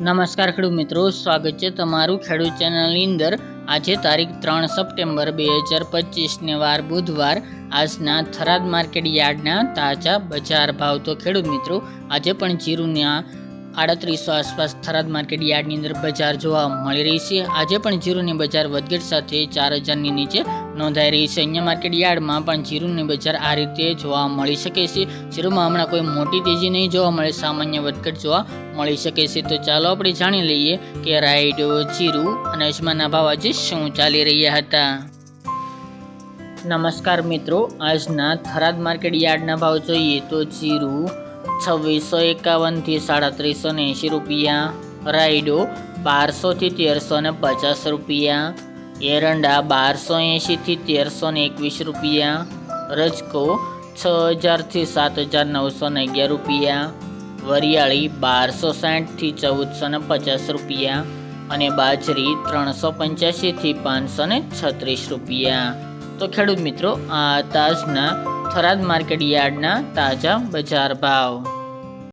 નમસ્કાર ખેડૂત મિત્રો, સ્વાગત છે તમારું ખેડૂત ચેનલની અંદર. આજે તારીખ ત્રણ સપ્ટેમ્બર બે હજાર પચીસને વાર બુધવાર. આજના થરાદ માર્કેટ યાર્ડના તાજા બજાર ભાવ. તો ખેડૂત મિત્રો, આજે પણ જીરુના આડત્રીસો આસપાસ થરાદ માર્કેટ યાર્ડની અંદર બજાર જોવા મળી રહી છે. આજે પણ જીરુની બજાર વધઘટ સાથે ચાર હજારની નીચે નોંધાઈ રહી છે. અહીંયા માર્કેટ યાર્ડમાં પણ જીરુની બજાર આ રીતે જોવા મળી શકે છે. જીરુમાં હમણાં કોઈ મોટી તેજી નહીં જોવા મળે, સામાન્ય વધઘટ જોવા મળી શકે છે. તો ચાલો આપણે જાણી લઈએ કે રાઈડ જીરુ અને અજમાના ભાવ આજે શું ચાલી રહ્યા હતા. નમસ્કાર મિત્રો, આજના થરાદ માર્કેટ યાર્ડના ભાવ જોઈએ તો જીરું છવ્વીસો એકાવનથી સાડત્રીસો ને એંશી રૂપિયા રાયડો બારસોથી તેરસો ને પચાસ રૂપિયા એરંડા બારસો એંશીથી તેરસો ને એકવીસ રૂપિયા. રજકો છ હજારથી સાત હજાર નવસો ને અગિયાર રૂપિયા. વરિયાળી બારસો સાઠથી ચૌદસો ને પચાસ રૂપિયા. અને બાજરી ત્રણસો પંચ્યાસીથી પાંચસો ને છત્રીસ રૂપિયા. તો ખેડૂત મિત્રો, આ તાજના થરાદ માર્કેટ યાર્ડના તાજા બજાર ભાવ.